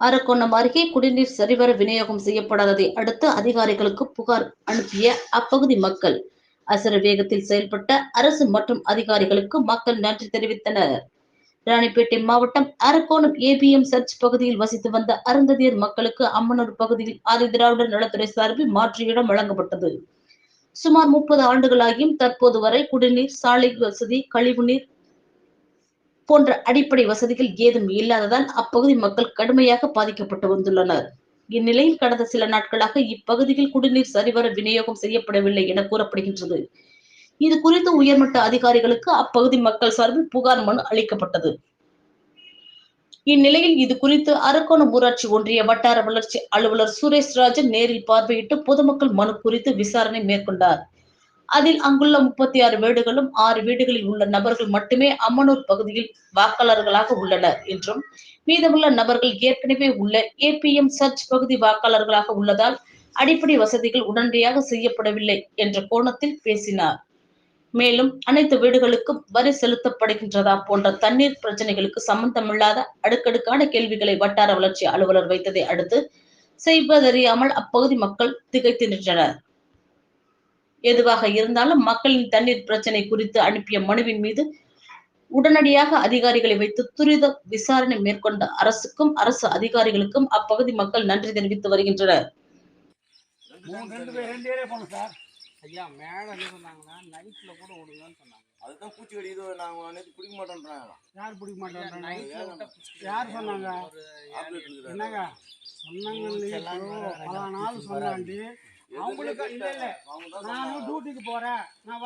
அரக்கோணம் அருகே குடிநீர் சரிவர விநியோகம் செய்யப்படாததை அடுத்து அதிகாரிகளுக்கு புகார் அனுப்பிய அப்பகுதி மக்கள். அசர வேகத்தில் செயல்பட்ட அரசு மற்றும் அதிகாரிகளுக்கு மக்கள் நன்றி தெரிவித்தனர். ராணிப்பேட்டை மாவட்டம் அரக்கோணம் ஏபிஎம் சர்ச் பகுதியில் வசித்து வந்த அருந்ததியர் மக்களுக்கு அம்மனூர் பகுதியில் ஆதிதிராவிடர் நலத்துறை சார்பில் மாற்று இடம் வழங்கப்பட்டது. சுமார் முப்பது ஆண்டுகளாகியும் தற்போது வரை குடிநீர் சாலை வசதி கழிவுநீர் போன்ற அடிப்படை வசதிகள் ஏதும் இல்லாததால் அப்பகுதி மக்கள் கடுமையாக பாதிக்கப்பட்டு வந்துள்ளனர். இந்நிலையில் கடந்த சில நாட்களாக இப்பகுதியில் குடிநீர் சரிவர விநியோகம் செய்யப்படவில்லை என கூறப்படுகின்றது. இது குறித்து உயர்மட்ட அதிகாரிகளுக்கு அப்பகுதி மக்கள் சார்பில் புகார் மனு அளிக்கப்பட்டது. இந்நிலையில் இது குறித்து அரக்கோணம் ஊராட்சி ஒன்றிய வட்டார வளர்ச்சி அலுவலர் சுரேஷ் ராஜன் நேரில் பார்வையிட்டு பொதுமக்கள் மனு குறித்து விசாரணை மேற்கொண்டார். அதில் அங்குள்ள முப்பத்தி ஆறு வீடுகளும் ஆறு வீடுகளில் உள்ள நபர்கள் மட்டுமே அம்மனூர் பகுதியில் வாக்காளர்களாக உள்ளனர் என்றும் மீதமுள்ள நபர்கள் ஏற்கனவே உள்ள ஏபிஎம் சர்ச் பகுதி வாக்காளர்களாக உள்ளதால் அடிப்படை வசதிகள் உடனடியாக செய்யப்படவில்லை என்ற கோணத்தில் பேசினார். மேலும் அனைத்து வீடுகளுக்கும் வரி செலுத்தப்படுகின்றதா போன்ற தண்ணீர் பிரச்சனைகளுக்கு சம்பந்தமில்லாத அடுக்கடுக்கான கேள்விகளை வட்டார வளர்ச்சி அலுவலர் வைத்ததை அடுத்து செய்வதறியாமல் அப்பகுதி மக்கள் திகைத்து நின்றனர். எதுவாக இருந்தாலும் மக்களின் தண்ணீர் பிரச்சனை குறித்து அனுப்பிய மனுவின் மீது உடனடியாக அதிகாரிகளை வைத்து துரித விசாரணை மேற்கொண்ட அரசுக்கும் அரசு அதிகாரிகளுக்கும் அப்பகுதி மக்கள் நன்றி தெரிவித்து வருகின்றனர். மூணு ரெண்டு பேர் ரெண்டு ஏரியா போனோம் சார். ஐயா மேல என்ன சொன்னாங்கன்னா நைட்ல கூட விடுங்கன்னு சொன்னாங்க. அதுதான் பூச்சிக்கடி இது நாங்க நேற்று பிடிக்க மாட்டோன்றாங்க. யார் பிடிக்க மாட்டேன் நைட்ல விட்டா பிடிச்சிட்டு யார் சொன்னாங்க? ஒரு ஆப்ரேட் இருக்குது என்னங்க? சொன்னாங்க இல்லையா இப்போ பல நாள் சொன்னாண்டி. அவங்களுக்கு இல்ல இல்ல. நானும் டியூட்டிக்கு போறேன். நான்